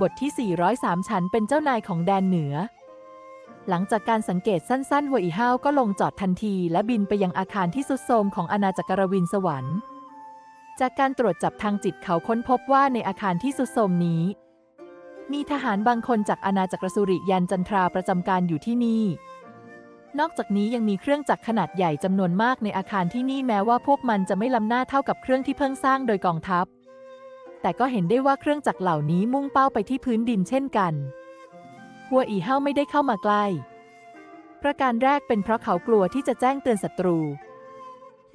บทที่ 403 ฉันเป็นเจ้านายของแดนเหนือ หลังจากการสังเกตสั้นๆหัวอีห้าวก็ลงจอดทันที และบินไปยังอาคารที่สุดโทรมของอาณาจักรวินสวรรค์ จากการตรวจจับทางจิตเขาค้นพบว่าในอาคารที่สุดโทรมนี้ มีทหารบางคนจากอาณาจักรสุริยันจันทราประจำการอยู่ที่นี่ นอกจากนี้ยังมีเครื่องจักรขนาดใหญ่จำนวนมากในอาคารที่นี่แม้ว่าพวกมันจะไม่ล้ำหน้าเท่ากับเครื่องที่เพิ่งสร้างโดยกองทัพ แต่ก็เห็นได้ว่าเครื่องจักรเหล่านี้มุ่งเป้าไปที่พื้นดินเช่นกัน หัวอีเฮาไม่ได้เข้ามาใกล้ ประการแรกเป็นเพราะเขากลัวที่จะแจ้งเตือนศัตรู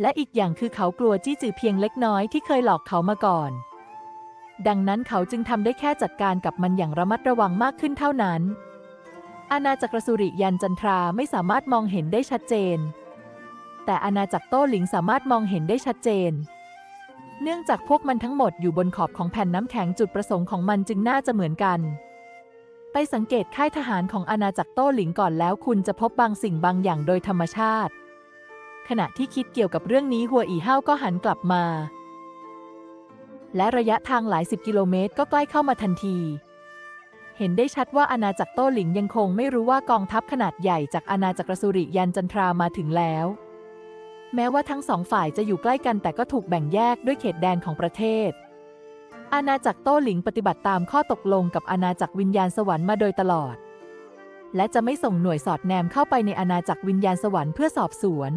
และอีกอย่างคือเขากลัวจี้จือเพียงเล็กน้อยที่เคยหลอกเขามาก่อน ดังนั้นเขาจึงทำได้แค่จัดการกับมันอย่างระมัดระวังมากขึ้นเท่านั้น อาณาจักรสุริยันจันทราไม่สามารถมองเห็นได้ชัดเจน แต่อาณาจักรโต้หลิงสามารถมองเห็นได้ชัดเจน เนื่องจากพวกมันทั้งหมดอยู่บนขอบของแผ่นน้ำแข็งจุดประสงค์ของมันจึงน่าจะเหมือนกัน ไปสังเกตค่ายทหารของอาณาจักรโต้หลิงก่อนแล้วคุณจะพบบางสิ่งบางอย่างโดยธรรมชาติ ขณะที่คิดเกี่ยวกับเรื่องนี้หัวอีห้าวก็หันกลับมา และระยะทางหลายสิบกิโลเมตรก็ใกล้เข้ามาทันที เห็นได้ชัดว่าอาณาจักรโต้หลิงยังคงไม่รู้ว่ากองทัพขนาดใหญ่จากอาณาจักรสุริยันจันทรามาถึงแล้ว แม้ว่าทั้งสองฝ่ายจะอยู่ใกล้กันแต่ก็ถูกแบ่งแยกด้วยเขตแดนของประเทศ อาณาจักรโต้หลิงปฏิบัติตามข้อตกลงกับอาณาจักรวิญญาณสวรรค์มาโดยตลอด และจะไม่ส่งหน่วยสอดแนมเข้าไปในอาณาจักรวิญญาณสวรรค์เพื่อสอบสวน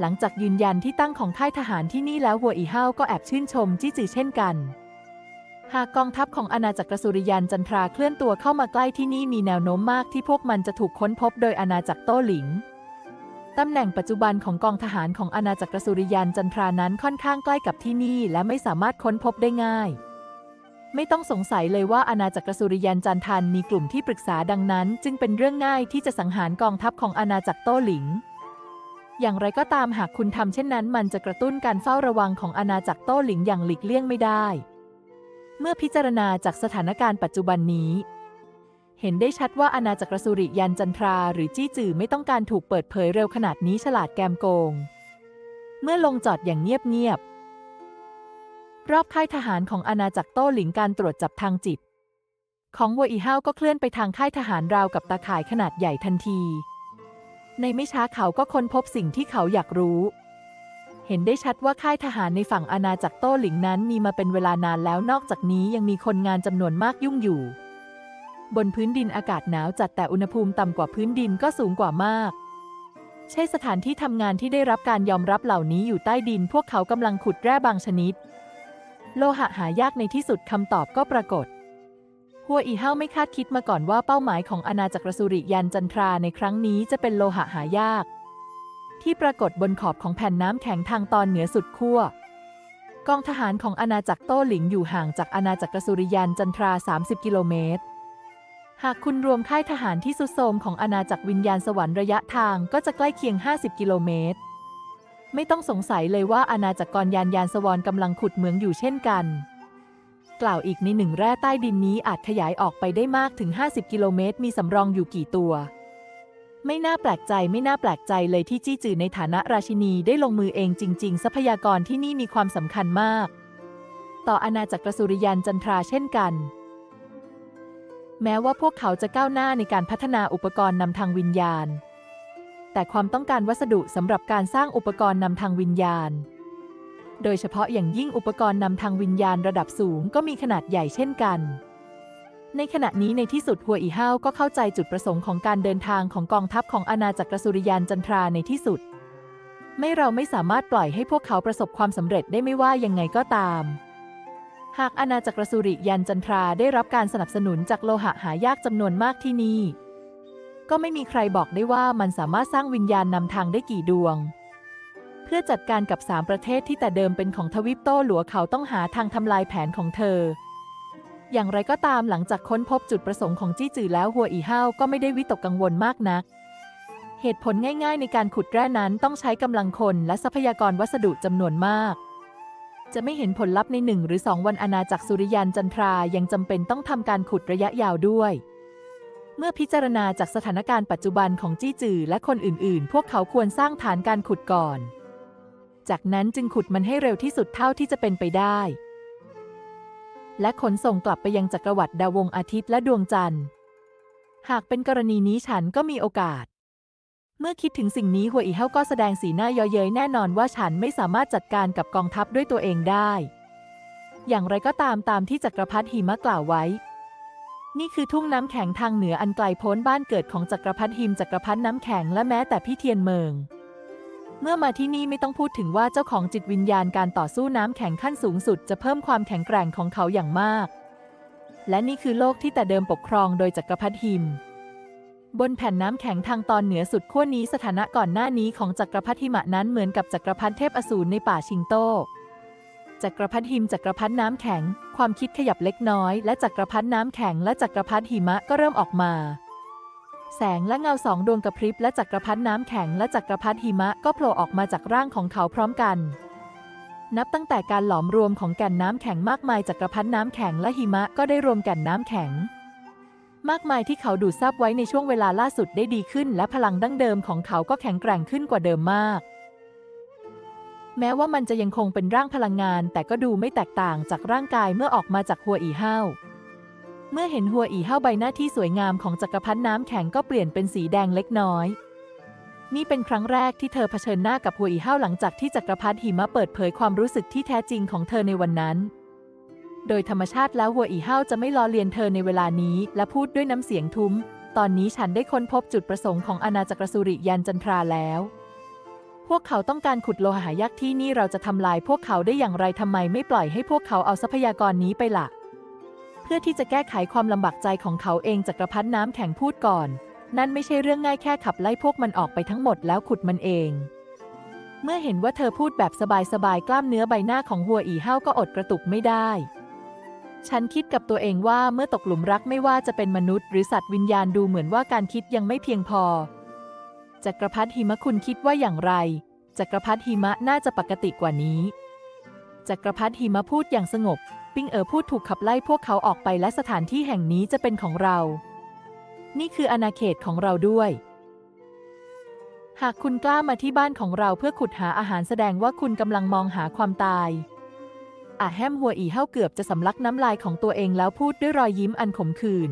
หลังจากยืนยันที่ตั้งของค่ายทหารที่นี่แล้วหัวอีห้าวก็แอบชื่นชมจี้จือเช่นกัน หากกองทัพของอาณาจักรสุริยันจันทราเคลื่อนตัวเข้ามาใกล้ที่นี่มีแนวโน้มมากที่พวกมันจะถูกค้นพบโดยอาณาจักรโต้หลิง ตำแหน่งปัจจุบันของกองทหารของอาณาจักรสุริยันจันทรานั้นค่อนข้างใกล้กับที่นี่และไม่สามารถค้นพบได้ง่าย ไม่ต้องสงสัยเลยว่าอาณาจักรสุริยันจันทันมีกลุ่มที่ปรึกษาดังนั้น จึงเป็นเรื่องง่ายที่จะสังหารกองทัพของอาณาจักรโต้หลิง อย่างไรก็ตามหากคุณทำเช่นนั้น มันจะกระตุ้นการเฝ้าระวังของอาณาจักรโต้หลิงอย่างหลีกเลี่ยงไม่ได้ เมื่อพิจารณาจากสถานการณ์ปัจจุบันนี้ เห็นได้ชัดว่าอาณาจักรสุริยันจันทราหรือจี้จือไม่ต้องการถูกเปิดเผยเร็วขนาดนี้ฉลาดแกมโกง เมื่อลงจอดอย่างเงียบๆรอบค่ายทหารของอาณาจักรโต้หลิงการตรวจจับทางจิต ของวัวอีห้าวก็เคลื่อนไปทางค่ายทหารราวกับตาข่ายขนาดใหญ่ทันที ในไม่ช้าเขาก็ค้นพบสิ่งที่เขาอยากรู้ เห็นได้ชัดว่าค่ายทหารในฝั่งอาณาจักรโต้หลิงนั้นมีมาเป็นเวลานานแล้วนอกจากนี้ยังมีคนงานจำนวนมากยุ่งอยู่ บนพื้นดินอากาศหนาวจัดแต่อุณหภูมิต่ำกว่าพื้นดินก็สูงกว่ามาก ใช่สถานที่ทำงานที่ได้รับการยอมรับเหล่านี้อยู่ใต้ดิน พวกเขากำลังขุดแร่บางชนิด โลหะหายากในที่สุดคำตอบก็ปรากฏ หัวอีเฮาไม่คาดคิดมาก่อนว่าเป้าหมายของอาณาจักรสุริยันจันทราในครั้งนี้จะเป็นโลหะหายาก ที่ปรากฏบนขอบของแผ่นน้ำแข็งทางตอนเหนือสุดขั้วกองทหารของอาณาจักรโต้หลิงอยู่ห่างจากอาณาจักรสุริยันจันทรา 30 กิโลเมตร หากคุณรวมค่ายทหารที่สุดโทมของอาณาจักรวิญญาณสวรรค์ระยะทางก็จะใกล้เคียง 50 กิโลเมตร ไม่ต้องสงสัยเลยว่าอาณาจักรกรยานยานสวรรค์กำลังขุดเหมืองอยู่เช่นกัน กล่าวอีกในหนึ่งแร่ใต้ดินนี้อาจขยายออกไปได้มากถึง 50 กิโลเมตร มีสำรองอยู่กี่ตัว ไม่น่าแปลกใจไม่น่าแปลกใจเลยที่จี้จือในฐานะราชินีได้ลงมือเองจริง ๆ ทรัพยากรที่นี่มีความสำคัญมาก ต่ออาณาจักรสุริยันจันทราเช่นกัน แม้ว่าพวกเขาจะก้าวหน้าในการพัฒนาอุปกรณ์นำทางวิญญาณ แต่ความต้องการวัสดุสำหรับการสร้างอุปกรณ์นำทางวิญญาณ โดยเฉพาะอย่างยิ่งอุปกรณ์นำทางวิญญาณระดับสูงก็มีขนาดใหญ่เช่นกัน ในขณะนี้ในที่สุดหัวอีห้าวก็เข้าใจจุดประสงค์ของการเดินทางของกองทัพของอาณาจักรสุริยันจันทราในที่สุด ไม่เราไม่สามารถปล่อยให้พวกเขาประสบความสำเร็จได้ไม่ว่ายังไงก็ตาม หากอาณาจักรสุริยันจันทราได้รับการสนับสนุนจากโลหะหายากจำนวนมากที่นี่ ก็ไม่มีใครบอกได้ว่ามันสามารถสร้างวิญญาณนำทางได้กี่ดวง เพื่อจัดการกับสามประเทศที่แต่เดิมเป็นของทวิปโต้หลัวเขาต้องหาทางทำลายแผนของเธอ อย่างไรก็ตามหลังจากค้นพบจุดประสงค์ของจี้จือแล้วหัวอีห้าวก็ไม่ได้วิตกกังวลมากนัก เหตุผลง่าย ๆ ในการขุดแร่นั้นต้องใช้กำลังคนและทรัพยากรวัสดุจำนวนมาก จะไม่เห็นผลลัพธ์ในหนึ่งหรือสองวันอาณาจักรสุริยันจันทรายังจำเป็นต้องทำการขุดระยะยาวด้วย เมื่อพิจารณาจากสถานการณ์ปัจจุบันของจี้จือและคนอื่น ๆ พวกเขาควรสร้างฐานการขุดก่อน จากนั้นจึงขุดมันให้เร็วที่สุดเท่าที่จะเป็นไปได้ และขนส่งกลับไปยังจักรวรรดิดาววงอาทิตย์และดวงจันทร์ หากเป็นกรณีนี้ฉันก็มีโอกาส เมื่อคิดถึงสิ่งนี้หัวอีเฮาก็แสดงสีหน้าเยาะเย้ยแน่นอนว่าฉันไม่สามารถจัดการกับกองทัพด้วยตัวเองได้ อย่างไรก็ตามตามที่จักรพรรดิหิมะกล่าวไว้ นี่คือทุ่งน้ำแข็งทางเหนืออันไกลโพ้นบ้านเกิดของจักรพรรดิหิมจักรพรรดิน้ำแข็งและแม้แต่พี่เทียนเมือง เมื่อมาที่นี่ไม่ต้องพูดถึงว่าเจ้าของจิตวิญญาณการต่อสู้น้ำแข็งขั้นสูงสุด จะเพิ่มความแข็งแกร่งของเขาอย่างมาก และนี่คือโลกที่แต่เดิมปกครองโดยจักรพรรดิหิม บนแผ่นน้ำแข็งทางตอนเหนือสุดขั้วนี้สถานะก่อนหน้านี้ของจักรพรรดิหิมะนั้นเหมือนกับจักรพรรดิเทพอสูรในป่าชิงโตจักรพรรดิหิมจักรพรรดิน้ำแข็ง ความคิดขยับเล็กน้อย และจักรพรรดิน้ำแข็งและจักรพรรดิหิมะก็เริ่มออกมา แสงและเงาสองดวงกระพริบและจักรพรรดิน้ำแข็งและจักรพรรดิหิมะก็โผล่ออกมาจากร่างของเขาพร้อมกัน นับตั้งแต่การหลอมรวมของแก่นน้ำแข็งมากมายจักรพรรดิน้ำแข็งและหิมะก็ได้รวมแก่นน้ำแข็ง มากมายที่เขาดูดซับไว้ในช่วงเวลาล่าสุดได้ดีขึ้น และพลังดั้งเดิมของเขาก็แข็งแกร่งขึ้นกว่าเดิมมาก แม้ว่ามันจะยังคงเป็นร่างพลังงาน แต่ก็ดูไม่แตกต่างจากร่างกายเมื่อออกมาจากหัวอีเห้าเมื่อเห็นหัวอีเห้าใบหน้าที่สวยงามของจักรพรรดิน้ำแข็งก็เปลี่ยนเป็นสีแดงเล็กน้อย นี่เป็นครั้งแรกที่เธอเผชิญหน้ากับหัวอีเห้าหลังจากที่จักรพรรดิหิมะเปิดเผยความรู้สึกที่แท้จริงของเธอในวันนั้น โดยธรรมชาติแล้วหัวอีเห้าจะไม่ล้อเลียนเธอในเวลานี้ และพูดด้วยน้ำเสียงทุ้ม ตอนนี้ฉันได้ค้นพบจุดประสงค์ของอาณาจักรสุริยันจันทราแล้ว พวกเขาต้องการขุดโลหะยักษ์ที่นี่เราจะทำลายพวกเขาได้อย่างไรทำไมไม่ปล่อยให้พวกเขาเอาทรัพยากรนี้ไปละ่ะ เพื่อที่จะแก้ไขความลำบากใจของเขาเองจักรพรรดิน้ำแข็งพูดก่อน นั่นไม่ใช่เรื่องง่ายแค่ขับไล่พวกมันออกไปทั้งหมดแล้วขุดมันเองเมื่อเห็นว่าเธอพูดแบบสบายๆ กล้ามเนื้อใบหน้าของหัวอีเห้าก็อดกระตุกไม่ได้ ฉันคิดกับตัวเองว่าเมื่อตกหลุมรักไม่ว่าจะเป็นมนุษย์หรือสัตว์วิญญาณดูเหมือนว่าการคิดยังไม่เพียงพอ จักรพรรดิหิมะคุณคิดว่าอย่างไร จักรพรรดิหิมะน่าจะปกติกว่านี้ จักรพรรดิหิมะพูดอย่างสงบ ปิงเอ๋อพูดถูกขับไล่พวกเขาออกไปและสถานที่แห่งนี้จะเป็นของเรา นี่คืออาณาเขตของเราด้วย หากคุณกล้ามาที่บ้านของเราเพื่อขุดหาอาหารแสดงว่าคุณกำลังมองหาความตาย อาแฮมหัวอีเฮาเกือบจะสำลักน้ำลายของตัวเองแล้วพูดด้วยรอยยิ้มอันขมขื่น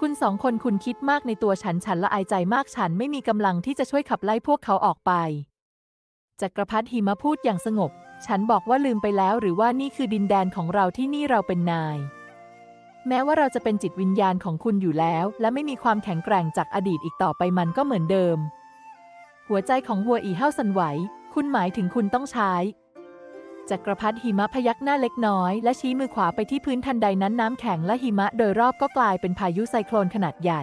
คุณสองคนคุณคิดมากในตัวฉันฉันละอายใจมากฉันไม่มีกำลังที่จะช่วยขับไล่พวกเขาออกไป จักรพรรดิหิมะพูดอย่างสงบ ฉันบอกว่าลืมไปแล้วหรือว่านี่คือดินแดนของเราที่นี่เราเป็นนาย แม้ว่าเราจะเป็นจิตวิญญาณของคุณอยู่แล้ว และไม่มีความแข็งแกร่งจากอดีตอีกต่อไปมันก็เหมือนเดิม หัวใจของวัวอีเฮาสั่นไหว คุณหมายถึงคุณต้องใช้ จักรพรรดิหิมะพยักหน้าเล็กน้อย และชี้มือขวาไปที่พื้นทันใดนั้นน้ำแข็งและหิมะโดยรอบก็กลายเป็นพายุไซโคลนขนาดใหญ่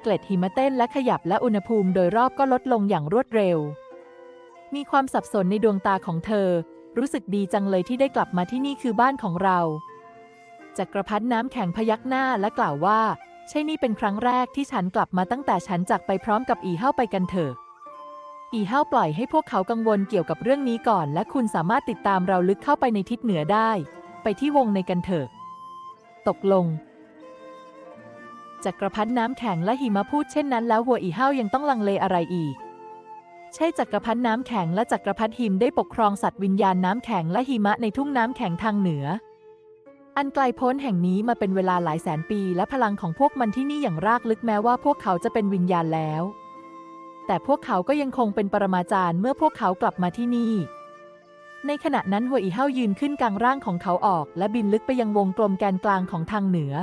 เกล็ดหิมะเต้นและขยับและอุณหภูมิโดยรอบก็ลดลงอย่างรวดเร็ว มีความสับสนในดวงตาของเธอ รู้สึกดีจังเลยที่ได้กลับมาที่นี่คือบ้านของเรา จักรพรรดิน้ำแข็งพยักหน้าและกล่าวว่า ใช่นี่เป็นครั้งแรกที่ฉันกลับมาตั้งแต่ฉันจากไปพร้อมกับอีเฮ้าไปกันเถอะ อีเฮ้าปล่อยให้พวกเขากังวลเกี่ยวกับเรื่องนี้ก่อน และคุณสามารถติดตามเราลึกเข้าไปในทิศเหนือได้ ไปที่วงในกันเถอะ ตกลงจักรพรรดิน้ำแข็งและหิมะพูดเช่นนั้นแล้วหัวอีเฮ้ายังต้องลังเลอะไรอีก ใช่จักรพรรดิน้ำแข็งและจักรพรรดิหิมได้ปกครองสัตว์วิญญาณน้ำแข็งและหิมะในทุ่งน้ำแข็งทางเหนือ อันไกลโพ้นแห่งนี้มาเป็นเวลาหลายแสนปี และพลังของพวกมันที่นี่อย่างรากลึกแม้ว่าพวกเขาจะเป็นวิญญาณแล้ว แต่พวกเขาก็ยังคงเป็นปรมาจารย์เมื่อพวกเขากลับมาที่นี่ ในขณะนั้นหัวอีเฮายืนขึ้นกลางร่างของเขาออก และบินลึกไปยังวงกลมแกนกลางของทางเหนือ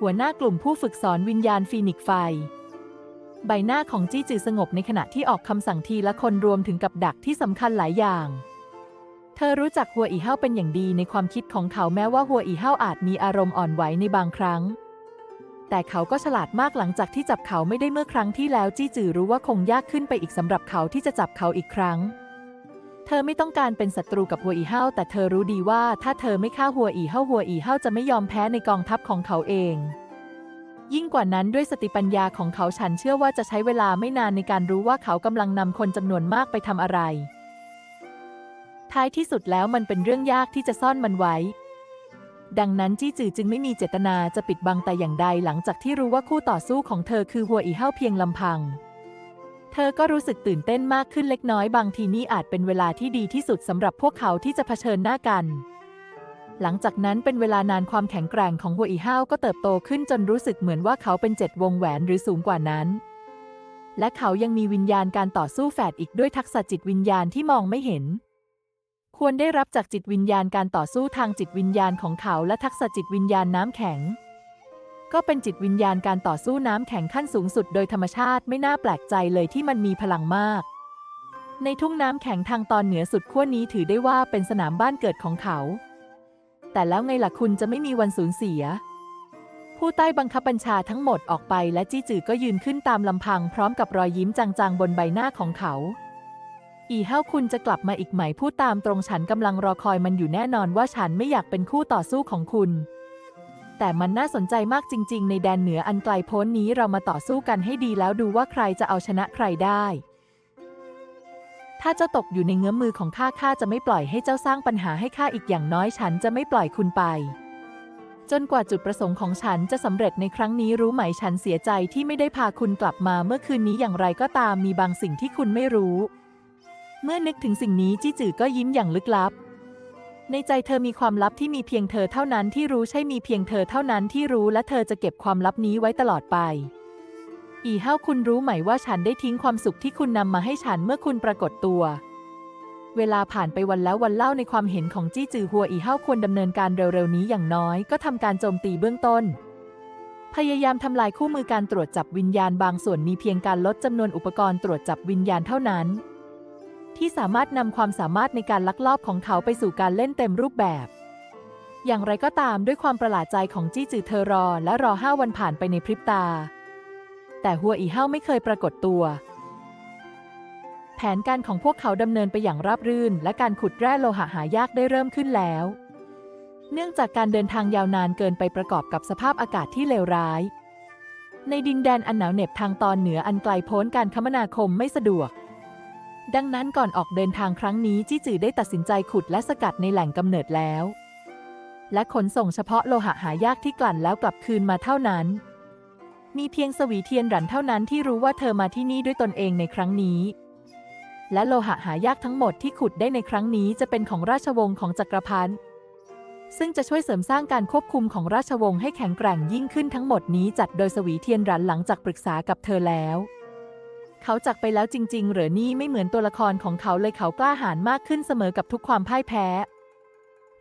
หัวหน้ากลุ่มผู้ฝึกสอนวิญญาณฟีนิกไฟ ใบหน้าของจี้จือสงบในขณะที่ออกคำสั่งทีละคนรวมถึงกับดักที่สำคัญหลายอย่าง เธอรู้จักหัวอีเฮาเป็นอย่างดีในความคิดของเขาแม้ว่าหัวอีเฮาอาจมีอารมณ์อ่อนไหวในบางครั้ง แต่เขาก็ฉลาดมากหลังจากที่จับเขาไม่ได้เมื่อครั้งที่แล้วจี้จือรู้ว่าคงยากขึ้นไปอีกสำหรับเขาที่จะจับเขาอีกครั้ง เธอไม่ต้องการเป็นศัตรูกับหัวอีเฮาแต่เธอรู้ดีว่าถ้าเธอไม่ฆ่าหัวอีเฮาหัวอีเฮาจะไม่ยอมแพ้ในกองทัพของเขาเอง ยิ่งกว่านั้นด้วยสติปัญญาของเขาฉันเชื่อว่าจะใช้เวลาไม่นานในการรู้ว่าเขากำลังนำคนจำนวนมากไปทำอะไร ท้ายที่สุดแล้วมันเป็นเรื่องยากที่จะซ่อนมันไว้ ดังนั้นจี้จือจึงไม่มีเจตนาจะปิดบังแต่อย่างใดหลังจากที่รู้ว่าคู่ต่อสู้ของเธอคือหัวอีเฮาเพียงลำพัง เธอก็รู้สึกตื่นเต้นมากขึ้นเล็กน้อยบางทีนี่อาจเป็นเวลาที่ดีที่สุดสำหรับพวกเขาที่จะเผชิญหน้ากัน หลังจากนั้นเป็นเวลานานความแข็งแกร่งของหัวอีห้าวก็เติบโตขึ้นจนรู้สึกเหมือนว่าเขาเป็นเจ็ดวงแหวนหรือสูงกว่านั้น และเขายังมีวิญญาณการต่อสู้แฝดอีกด้วยทักษะจิตวิญญาณที่มองไม่เห็น ควรได้รับจากจิตวิญญาณการต่อสู้ทางจิตวิญญาณของเขาและทักษะจิตวิญญาณน้ำแข็ง ก็เป็นจิตวิญญาณการต่อสู้น้ำแข็งขั้นสูงสุดโดยธรรมชาติไม่น่าแปลกใจเลยที่มันมีพลังมาก ในทุ่งน้ำแข็งทางตอนเหนือสุดขั้วนี้ถือได้ว่าเป็นสนามบ้านเกิดของเขา แต่แล้วไงล่ะคุณจะไม่มีวันสูญเสีย ผู้ใต้บังคับบัญชาทั้งหมดออกไปและจี้จือก็ยืนขึ้นตามลำพังพร้อมกับรอยยิ้มจางๆบนใบหน้าของเขา อีเฮ้าคุณจะกลับมาอีกไหมพูดตามตรงฉันกำลังรอคอยมันอยู่แน่นอนว่าฉันไม่อยากเป็นคู่ต่อสู้ของคุณ แต่มันน่าสนใจมากจริง ๆ ในแดนเหนืออันไกลโพ้นนี้เรามาต่อสู้กันให้ดีแล้วดูว่าใครจะเอาชนะใครได้ ถ้าเจ้าตกอยู่ในเงื้อมมือของข้าข้าจะไม่ปล่อยให้เจ้าสร้างปัญหาให้ข้าอีกอย่างน้อยฉันจะไม่ปล่อยคุณไป จนกว่าจุดประสงค์ของฉันจะสำเร็จในครั้งนี้รู้ไหมฉันเสียใจที่ไม่ได้พาคุณกลับมาเมื่อคืนนี้อย่างไรก็ตามมีบางสิ่งที่คุณไม่รู้ เมื่อนึกถึงสิ่งนี้จี้จือก็ยิ้มอย่างลึกลับ ในใจเธอมีความลับที่มีเพียงเธอเท่านั้นที่รู้ใช่มีเพียงเธอเท่านั้นที่รู้และเธอจะเก็บความลับนี้ไว้ตลอดไป อีเฮ้าคุณรู้ไหมว่าฉันได้ทิ้งความสุขที่คุณนำมาให้ฉันเมื่อคุณปรากฏตัว เวลาผ่านไปวันแล้ววันเล่าในความเห็นของจี้จือหัวอีเฮ้าควรดำเนินการเร็วๆนี้อย่างน้อยก็ทำการโจมตีเบื้องต้นพยายามทำลายคู่มือการตรวจจับวิญญาณบางส่วนมีเพียงการลดจำนวนอุปกรณ์ตรวจจับวิญญาณเท่านั้น ที่สามารถนำความสามารถในการลักลอบของเขาไปสู่การเล่นเต็มรูปแบบ อย่างไรก็ตามด้วยความประหลาดใจของจี้จือเธอรอและรอห้าวันผ่านไปในพริบตา แต่หัวอีเฮ้าไม่เคยปรากฏตัว แผนการของพวกเขาดำเนินไปอย่างราบรื่น และการขุดแร่โลหะหายากได้เริ่มขึ้นแล้ว เนื่องจากการเดินทางยาวนานเกินไปประกอบกับสภาพอากาศที่เลวร้าย ในดินแดนอันหนาวเหน็บทางตอนเหนืออันไกลโพ้นการคมนาคมไม่สะดวก ดังนั้นก่อนออกเดินทางครั้งนี้จี้จือได้ตัดสินใจขุดและสกัดในแหล่งกำเนิดแล้ว และขนส่งเฉพาะโลหะหายากที่กลั่นแล้วกลับคืนมาเท่านั้น มีเพียงสวีเทียนหรันเท่านั้นที่รู้ว่าเธอมาที่นี่ด้วยตนเองในครั้งนี้ และโลหะหายากทั้งหมดที่ขุดได้ในครั้งนี้จะเป็นของราชวงศ์ของจักรพรรดิซึ่งจะช่วยเสริมสร้างการควบคุมของราชวงศ์ให้แข็งแกร่งยิ่งขึ้นทั้งหมดนี้จัดโดยสวีเทียนหรันหลังจากปรึกษากับเธอแล้ว เขาจากไปแล้วจริง ๆ เหรือนี่ไม่เหมือนตัวละครของเขาเลยเขากล้าหาญมากขึ้นเสมอกับทุกความพ่ายแพ้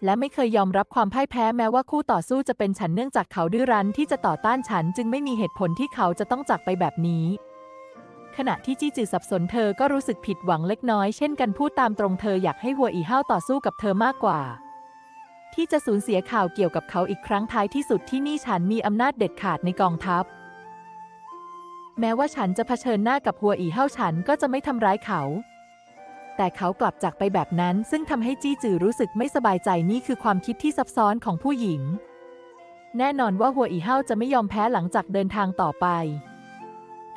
และไม่เคยยอมรับความพ่ายแพ้แม้ว่าคู่ต่อสู้จะเป็นฉันเนื่องจากเขาดื้อรั้นที่จะต่อต้านฉันจึงไม่มีเหตุผลที่เขาจะต้องจากไปแบบนี้ ขณะที่จี้จือสับสนเธอก็รู้สึกผิดหวังเล็กน้อยเช่นกันพูดตามตรงเธออยากให้หัวอีห้าวต่อสู้กับเธอมากกว่าที่จะสูญเสียข่าวเกี่ยวกับเขาอีกครั้งท้ายที่สุดที่นี่ฉันมีอำนาจเด็ดขาดในกองทัพ แม้ว่าฉันจะเผชิญหน้ากับหัวอีเฮาฉันก็จะไม่ทำร้ายเขา แต่เขากลับจากไปแบบนั้นซึ่งทำให้จี้จือรู้สึกไม่สบายใจนี่คือความคิดที่ซับซ้อนของผู้หญิง แน่นอนว่าหัวอีเฮาจะไม่ยอมแพ้หลังจากเดินทางต่อไป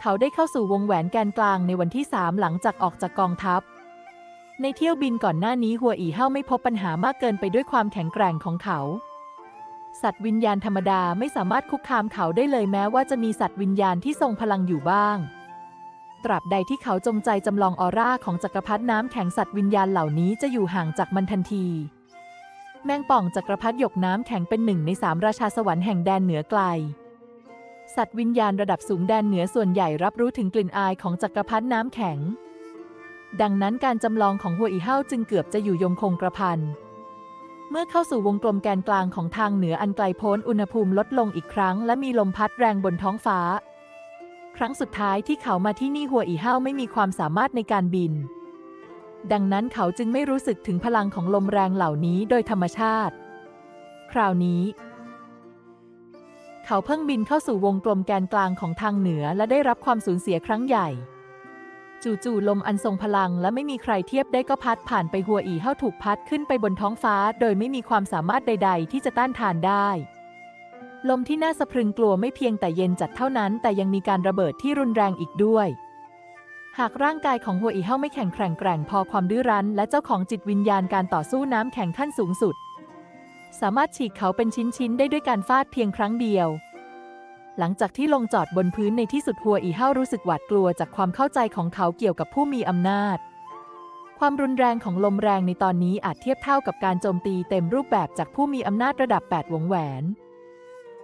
เขาได้เข้าสู่วงแหวนแกนกลางในวันที่สามหลังจากออกจากกองทัพ ในเที่ยวบินก่อนหน้านี้หัวอีเฮาไม่พบปัญหามากเกินไปด้วยความแข็งแกร่งของเขา สัตว์วิญญาณธรรมดาไม่สามารถคุกคามเขาได้เลยแม้ว่าจะมีสัตว์วิญญาณที่ทรงพลังอยู่บ้าง ตราบใดที่เขาจงใจจำลองออร่าของจักรพรรดิน้ำแข็งสัตว์วิญญาณเหล่านี้จะอยู่ห่างจากมันทันที แมงป่องจักรพรรดิหยกน้ำแข็งเป็นหนึ่งในสามราชาสวรรค์แห่งแดนเหนือไกล สัตว์วิญญาณระดับสูงแดนเหนือส่วนใหญ่รับรู้ถึงกลิ่นอายของจักรพรรดิน้ำแข็ง ดังนั้นการจำลองของหัวอีเฮ้าจึงเกือบจะอยู่ยงคงกระพัน เมื่อเข้าสู่วงกลมแกนกลางของทางเหนืออันไกลโพ้นอุณหภูมิลดลงอีกครั้ง และมีลมพัดแรงบนท้องฟ้า ครั้งสุดท้ายที่เขามาที่นี่หัวอีเฮ้าไม่มีความสามารถในการบิน ดังนั้นเขาจึงไม่รู้สึกถึงพลังของลมแรงเหล่านี้โดยธรรมชาติ คราวนี้ เขาเพิ่งบินเข้าสู่วงกลมแกนกลางของทางเหนือและได้รับความสูญเสียครั้งใหญ่ จู่ๆลมอันทรงพลังและไม่มีใครเทียบได้ก็พัดผ่านไปหัวอีเฮ้าถูกพัดขึ้นไปบนท้องฟ้า โดยไม่มีความสามารถใด ๆ ที่จะต้านทานได้ ลมที่น่าสะพรึงกลัวไม่เพียงแต่เย็นจัดเท่านั้น แต่ยังมีการระเบิดที่รุนแรงอีกด้วย หากร่างกายของหัวอีเฮ้าไม่แข็งแกร่งแกร่งพอความดื้อรั้น และเจ้าของจิตวิญญาณการต่อสู้น้ำแข็งขั้นสูงสุด สามารถฉีกเขาเป็นชิ้นๆได้ด้วยการฟาดเพียงครั้งเดียว หลังจากที่ลงจอดบนพื้นในที่สุดหัวอีเฮ้ารู้สึกหวาดกลัวจากความเข้าใจของเขาเกี่ยวกับผู้มีอำนาจ ความรุนแรงของลมแรงในตอนนี้อาจเทียบเท่ากับการโจมตีเต็มรูปแบบจากผู้มีอำนาจระดับ 8 วงแหวน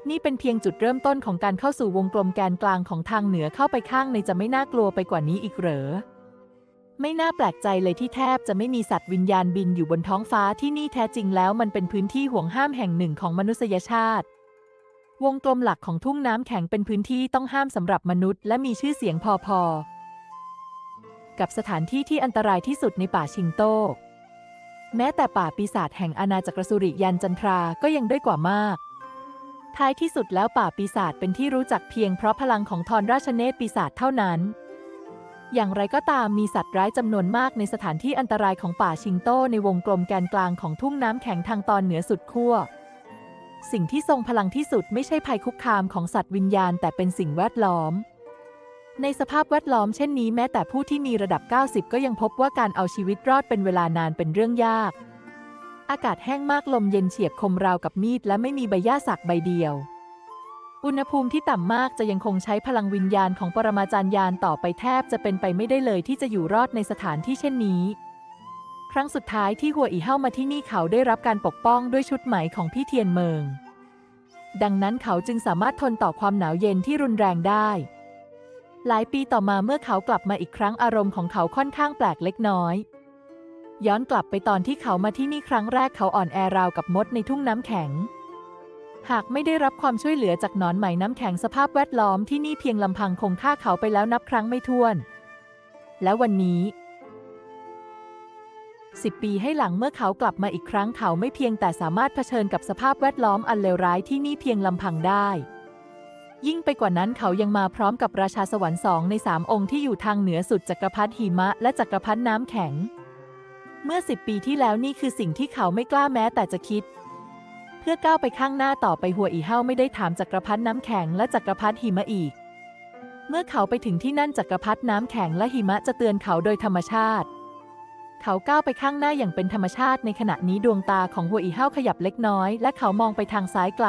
นี่เป็นเพียงจุดเริ่มต้นของการเข้าสู่วงกลมแกนกลางของทางเหนือเข้าไปข้างในจะไม่น่ากลัวไปกว่านี้อีกเหรอไม่น่าแปลกใจเลยที่แทบจะไม่มีสัตว์วิญญาณบินอยู่บนท้องฟ้าที่นี่แท้จริงแล้วมันเป็นพื้นที่ห่วงห้ามแห่งหนึ่งของมนุษยชาติ วงกลมหลักของทุ่งน้ำแข็งเป็นพื้นที่ต้องห้ามสำหรับมนุษย์ และมีชื่อเสียงพอๆ กับสถานที่ที่อันตรายที่สุดในป่าชิงโต้แม้แต่ป่าปีศาจแห่งอาณาจักรสุริยันจันทราก็ยังด้อยกว่ามาก ท้ายที่สุดแล้วป่าปีศาจเป็นที่รู้จักเพียงเพราะพลังของทอนราชเนตรปีศาจเท่านั้น อย่างไรก็ตามมีสัตว์ร้ายจำนวนมากในสถานที่อันตรายของป่าชิงโต้ในวงกลมแกนกลางของทุ่งน้ำแข็งทางตอนเหนือสุดขั้ว สิ่งที่ทรงพลังที่สุดไม่ใช่ภัยคุกคามของสัตว์วิญญาณ แต่เป็นสิ่งแวดล้อม ในสภาพแวดล้อมเช่นนี้แม้แต่ผู้ที่มีระดับ 90 ก็ยังพบว่าการเอาชีวิตรอดเป็นเวลานานเป็นเรื่องยาก อากาศแห้งมากลมเย็นเฉียบคมราวกับมีด และไม่มีใบหญ้าสักใบเดียว อุณหภูมิที่ต่ำมากจะยังคงใช้พลังวิญญาณของปรมาจารย์ยานต่อไปแทบจะเป็นไปไม่ได้เลยที่จะอยู่รอดในสถานที่เช่นนี้ รั้งสุดท้ายที่หัวอีเฮามาที่นี่เขาได้รับการปกป้องด้วยชุดไหมของพี่เทียนเมือง ดังนั้นเขาจึงสามารถทนต่อความหนาวเย็นที่รุนแรงได้ หลายปีต่อมาเมื่อเขากลับมาอีกครั้งอารมณ์ของเขาค่อนข้างแปลกเล็กน้อย ย้อนกลับไปตอนที่เขามาที่นี่ครั้งแรกเขาอ่อนแอราวกับมดในทุ่งน้ำแข็ง หากไม่ได้รับความช่วยเหลือจากหนอนไหมน้ำแข็งสภาพแวดล้อมที่นี่เพียงลำพังคงฆ่าเขาไปแล้วนับครั้งไม่ถ้วน และวันนี้ สิบปีให้หลังเมื่อเขากลับมาอีกครั้งเขาไม่เพียงแต่สามารถเผชิญกับสภาพแวดล้อมอันเลวร้ายที่นี่เพียงลำพังได้ ยิ่งไปกว่านั้นเขายังมาพร้อมกับราชาสวรรค์สองในสามองค์ที่อยู่ทางเหนือสุดจักรพรรดิหิมะและจักรพรรดิน้ำแข็ง เมื่อสิบปีที่แล้วนี่คือสิ่งที่เขาไม่กล้าแม้แต่จะคิด เพื่อก้าวไปข้างหน้าต่อไปหัวอีเฮาไม่ได้ถามจักรพรรดิน้ำแข็งและจักรพรรดิหิมะอีก เมื่อเขาไปถึงที่นั่นจักรพรรดิน้ำแข็งและหิมะจะเตือนเขาโดยธรรมชาติ เขาก้าวไปข้างหน้าอย่างเป็นธรรมชาติในขณะนี้ดวงตาของหัวอีเฮ้าขยับเล็กน้อย และเขามองไปทางซ้ายไกล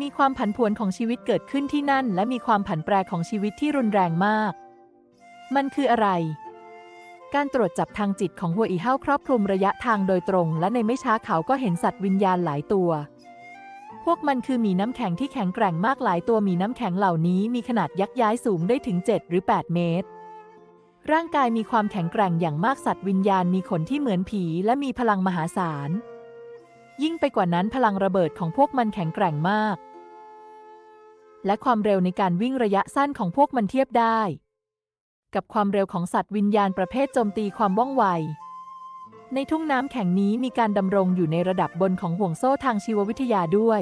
มีความผันผวนของชีวิตเกิดขึ้นที่นั่น และมีความผันแปรของชีวิตที่รุนแรงมาก มันคืออะไร การตรวจจับทางจิตของหัวอีเฮ้าครอบคลุมระยะทางโดยตรง และในไม่ช้าเขาก็เห็นสัตว์วิญญาณหลายตัว พวกมันคือหมีน้ำแข็งที่แข็งแกร่งมากหลายตัวหมีน้ำแข็งเหล่านี้มีขนาดยักษ์ย้ายสูงได้ถึง 7 หรือ 8 เมตร ร่างกายมีความแข็งแกร่งอย่างมากสัตว์วิญญาณมีขนที่เหมือนผีและมีพลังมหาศาล ยิ่งไปกว่านั้นพลังระเบิดของพวกมันแข็งแกร่งมาก และความเร็วในการวิ่งระยะสั้นของพวกมันเทียบได้ กับความเร็วของสัตว์วิญญาณประเภทโจมตีความว่องไว ในทุ่งน้ำแข็งนี้มีการดำรงอยู่ในระดับบนของห่วงโซ่ทางชีววิทยาด้วย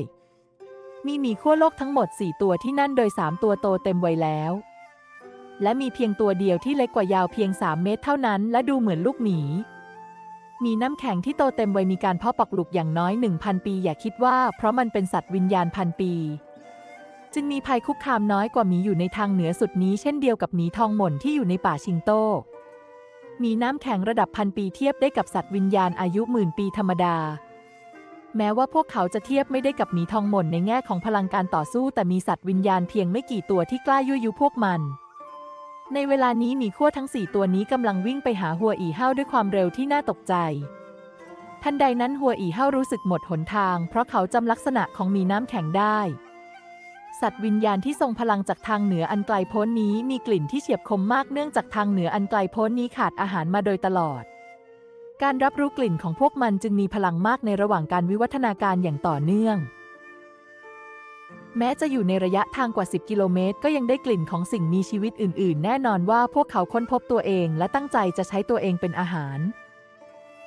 มีหมีขั้วโลกทั้งหมด 4 ตัวที่นั่นโดย 3 ตัวโตเต็มวัยแล้ว และมีเพียงตัวเดียวที่เล็กกว่ายาวเพียง 3 เมตรเท่านั้น และดูเหมือนลูกหมี มีน้ำแข็งที่โตเต็มวัยมีการเพาะปักลูกอย่างน้อย 1,000 ปี อย่าคิดว่า เพราะมันเป็นสัตว์วิญญาณพันปี จึงมีภัยคุกคามน้อยกว่าหมีอยู่ในทางเหนือสุดนี้ เช่นเดียวกับหมีทองหม่นที่อยู่ในป่าชิงโตมีน้ำแข็งระดับพันปีเทียบได้กับสัตว์วิญญาณอายุหมื่นปีธรรมดา แม้ว่าพวกเขาจะเทียบไม่ได้กับหมีทองหม่นในแง่ของพลังการต่อสู้ แต่มีสัตว์วิญญาณเพียงไม่กี่ตัวที่กล้ายั่วยุพวกมัน ในเวลานี้หมีขั้วทั้งสี่ตัวนี้กำลังวิ่งไปหาหัวอีเฮ้าด้วยความเร็วที่น่าตกใจ ทันใดนั้นหัวอีเฮ้ารู้สึกหมดหนทาง เพราะเขาจำลักษณะของหมีน้ำแข็งได้ สัตว์วิญญาณที่ทรงพลังจากทางเหนืออันไกลโพ้นนี้มีกลิ่นที่เฉียบคมมากเนื่องจากทางเหนืออันไกลโพ้นนี้ขาดอาหารมาโดยตลอด การรับรู้กลิ่นของพวกมันจึงมีพลังมากในระหว่างการวิวัฒนาการอย่างต่อเนื่อง แม้จะอยู่ในระยะทางกว่า 10 กิโลเมตร ก็ยังได้กลิ่นของสิ่งมีชีวิตอื่น ๆ แน่นอนว่าพวกเขาค้นพบตัวเองและตั้งใจจะใช้ตัวเองเป็นอาหาร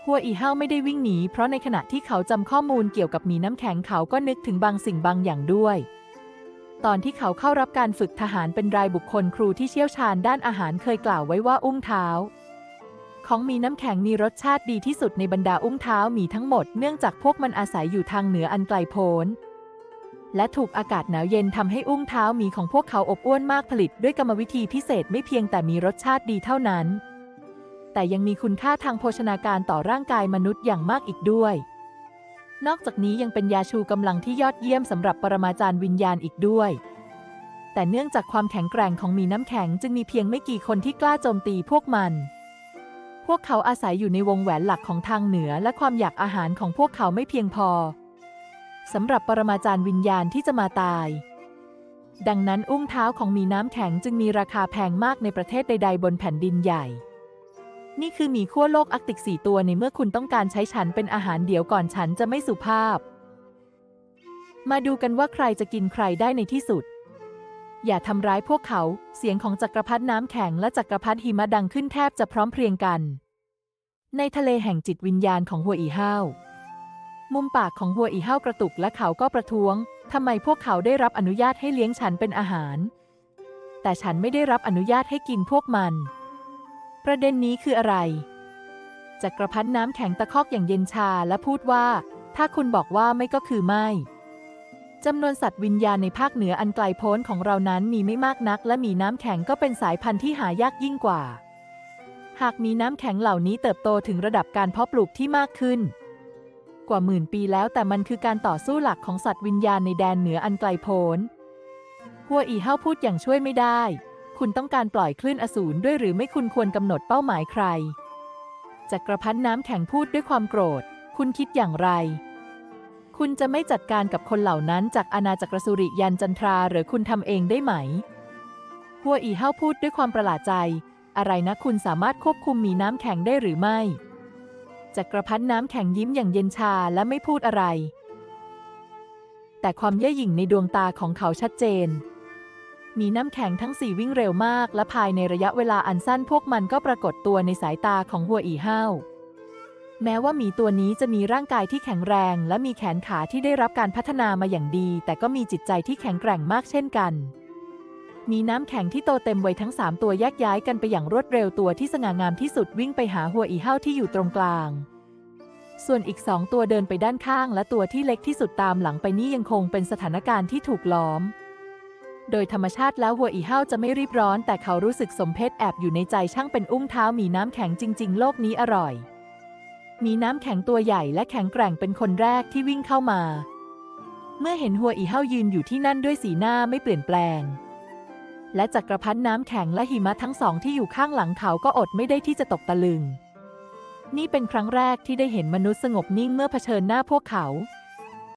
หัวอีเฮาไม่ได้วิ่งหนี เพราะในขณะที่เขาจำข้อมูลเกี่ยวกับหมีน้ำแข็งเขาก็นึกถึงบางสิ่งบางอย่างด้วย ตอนที่เขาเข้ารับการฝึกทหารเป็นรายบุคคลครูที่เชี่ยวชาญด้านอาหารเคยกล่าวไว้ว่าอุ้งเท้า ของมีน้ำแข็งมีรสชาติดีที่สุดในบรรดาอุ้งเท้ามีทั้งหมดเนื่องจากพวกมันอาศัยอยู่ทางเหนืออันไกลโพ้น และถูกอากาศหนาวเย็นทำให้อุ้งเท้าหมีของพวกเขาอบอ้วนมากผลิตด้วยกรรมวิธีพิเศษไม่เพียงแต่มีรสชาติดีเท่านั้น แต่ยังมีคุณค่าทางโภชนาการต่อร่างกายมนุษย์อย่างมากอีกด้วย นอกจากนี้ยังเป็นยาชูกำลังที่ยอดเยี่ยมสำหรับปรมาจารย์วิญญาณอีกด้วย แต่เนื่องจากความแข็งแกร่งของหมีน้ำแข็งจึงมีเพียงไม่กี่คนที่กล้าโจมตีพวกมันพวกเขาอาศัยอยู่ในวงแหวนหลักของทางเหนือและความอยากอาหารของพวกเขาไม่เพียงพอ สำหรับปรมาจารย์วิญญาณที่จะมาตาย ดังนั้นอุ้งเท้าของหมีน้ำแข็งจึงมีราคาแพงมากในประเทศใด ๆ บนแผ่นดินใหญ่ นี่คือหมีขั้วโลกอาร์กติกสี่ตัวในเมื่อคุณต้องการใช้ฉันเป็นอาหารเดี๋ยวก่อนฉันจะไม่สุภาพ มาดูกันว่าใครจะกินใครได้ในที่สุด อย่าทำร้ายพวกเขา เสียงของจักรพรรดิน้ำแข็งและจักรพรรดิหิมะดังขึ้นแทบจะพร้อมเพรียงกัน ในทะเลแห่งจิตวิญญาณของหัวอีห้าว มุมปากของหัวอีเห้ากระตุกและเขาก็ประท้วง ทำไมพวกเขาได้รับอนุญาตให้เลี้ยงฉันเป็นอาหาร แต่ฉันไม่ได้รับอนุญาตให้กินพวกมัน ประเด็นนี้คืออะไร จักรพรรดิน้ำแข็งตะคอกอย่างเย็นชาและพูดว่า ถ้าคุณบอกว่าไม่ก็คือไม่จำนวนสัตว์วิญญาณในภาคเหนืออันไกลโพ้นของเรานั้นมีไม่มากนัก และมีน้ำแข็งก็เป็นสายพันธุ์ที่หายากยิ่งกว่า หากมีน้ำแข็งเหล่านี้เติบโตถึงระดับการเพาะปลูกที่มากขึ้น กว่าหมื่นปีแล้วแต่มันคือการต่อสู้หลักของสัตว์วิญญาณในแดนเหนืออันไกลโพ้น หัวอีเฮาพูดอย่างช่วยไม่ได้ คุณต้องการปล่อยคลื่นอสูรด้วยหรือไม่คุณควรกำหนดเป้าหมายใคร จักรพรรดิน้ำแข็งพูดด้วยความโกรธ คุณคิดอย่างไร คุณจะไม่จัดการกับคนเหล่านั้นจากอาณาจักรสุริยันจันทราหรือคุณทำเองได้ไหมหัวอีเฮาพูดด้วยความประหลาดใจ อะไรนะคุณสามารถควบคุมหมีน้ำแข็งได้หรือไม่ จักรพรรดิน้ำแข็งยิ้มอย่างเย็นชาและไม่พูดอะไร แต่ความเย่อหยิ่งในดวงตาของเขาชัดเจน มีน้ำแข็งทั้งสี่วิ่งเร็วมาก และภายในระยะเวลาอันสั้นพวกมันก็ปรากฏตัวในสายตาของหัวอีเฮาวแม้ว่าหมีตัวนี้จะมีร่างกายที่แข็งแรง และมีแขนขาที่ได้รับการพัฒนามาอย่างดี แต่ก็มีจิตใจที่แข็งแกร่งมากเช่นกัน มีน้ำแข็งที่โตเต็มวัยทั้งสามตัวแยกย้ายกันไปอย่างรวดเร็วตัวที่สง่างามที่สุดวิ่งไปหาหัวอีเฮาที่อยู่ตรงกลาง ส่วนอีกสองตัวเดินไปด้านข้าง และตัวที่เล็กที่สุดตามหลังไปนี่ยังคงเป็นสถานการณ์ที่ถูกล้อม โดยธรรมชาติแล้วหัวอีเฮาจะไม่รีบร้อน แต่เขารู้สึกสมเพชแอบอยู่ในใจช่างเป็นอุ้งเท้าหมีน้ำแข็งจริง ๆ โลกนี้อร่อย มีน้ำแข็งตัวใหญ่และแข็งแกร่งเป็นคนแรกที่วิ่งเข้ามา เมื่อเห็นหัวอีเฮายืนอยู่ที่นั่นด้วยสีหน้าไม่เปลี่ยนแปลง และจักรพรรดิน้ำแข็งและหิมะทั้งสองที่อยู่ข้างหลังเขาก็อดไม่ได้ที่จะตกตะลึง นี่เป็นครั้งแรกที่ได้เห็นมนุษย์สงบนิ่งเมื่อเผชิญหน้าพวกเขา